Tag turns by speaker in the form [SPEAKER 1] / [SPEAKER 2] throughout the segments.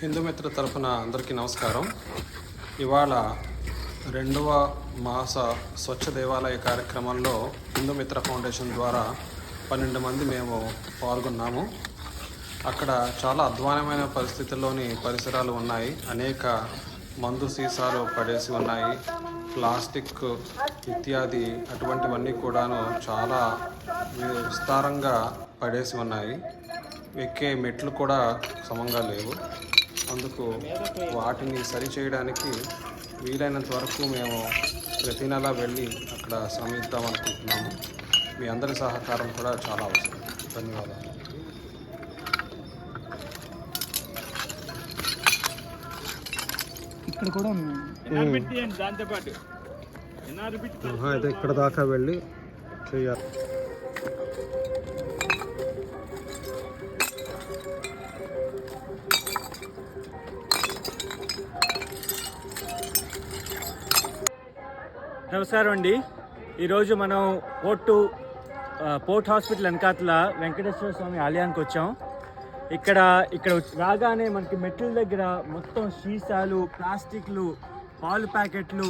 [SPEAKER 1] హిందూ మిత్ర తరఫున అందరికీ నమస్కారం. ఇవాళ రెండవ మాస స్వచ్ఛ దేవాలయ కార్యక్రమంలో హిందూ మిత్ర ఫౌండేషన్ ద్వారా పన్నెండు మంది మేము పాల్గొన్నాము. అక్కడ చాలా అధ్వానమైన పరిస్థితుల్లోని పరిసరాలు ఉన్నాయి. అనేక మందు సీసాలు పడేసి ఉన్నాయి. ప్లాస్టిక్ ఇత్యాది అటువంటివన్నీ కూడాను చాలా విస్తారంగా పడేసి ఉన్నాయి. ఎక్కే మెట్లు కూడా సమంగా లేవు. అందుకు వాటిని సరిచేయడానికి వీలైనంత వరకు మేము ప్రతి నెల వెళ్ళి అక్కడ శ్రమిద్దాం అనుకుంటున్నాము. మీ అందరి సహకారం కూడా చాలా అవసరం. ధన్యవాదాలు.
[SPEAKER 2] ఇక్కడ కూడా
[SPEAKER 3] ఎన్ఆర్ పెట్టియండి దాంతో పాటు. ఎన్ఆర్ పెట్టి
[SPEAKER 1] అయితే ఇక్కడ దాకా వెళ్ళి చేయాలి.
[SPEAKER 3] నమస్కారం అండి. ఈరోజు మనం పోర్టు పోర్ట్ హాస్పిటల్ వెనకాతల వెంకటేశ్వర స్వామి ఆలయానికి వచ్చాం. ఇక్కడ ఇక్కడ రాగానే మనకి మెట్ల దగ్గర మొత్తం సీసాలు ప్లాస్టిక్లు పాలు ప్యాకెట్లు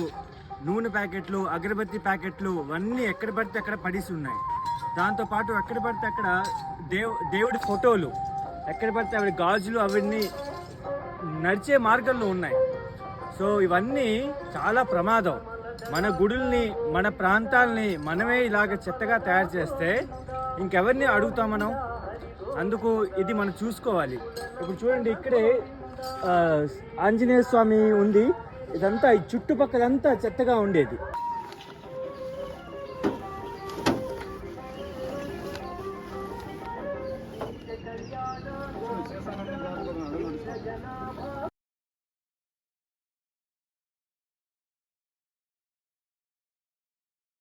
[SPEAKER 3] నూనె ప్యాకెట్లు అగరబత్తి ప్యాకెట్లు అన్నీ ఎక్కడ పడితే అక్కడ పడిసి ఉన్నాయి. దాంతోపాటు ఎక్కడ పడితే అక్కడ దేవు దేవుడి ఫోటోలు ఎక్కడ పడితే అవి గాజులు అవన్నీ నడిచే మార్గంలో ఉన్నాయి. సో ఇవన్నీ చాలా ప్రమాదం. మన గుడుల్ని మన ప్రాంతాల్ని మనమే ఇలాగ చెత్తగా తయారు చేస్తే ఇంకెవరిని అడుగుతాం మనం? అందుకు ఇది మనం చూసుకోవాలి. ఇప్పుడు చూడండి ఇక్కడే ఆ, ఆంజనేయ స్వామి ఉంది. ఇదంతా ఈ చుట్టుపక్కలంతా చెత్తగా ఉండేది.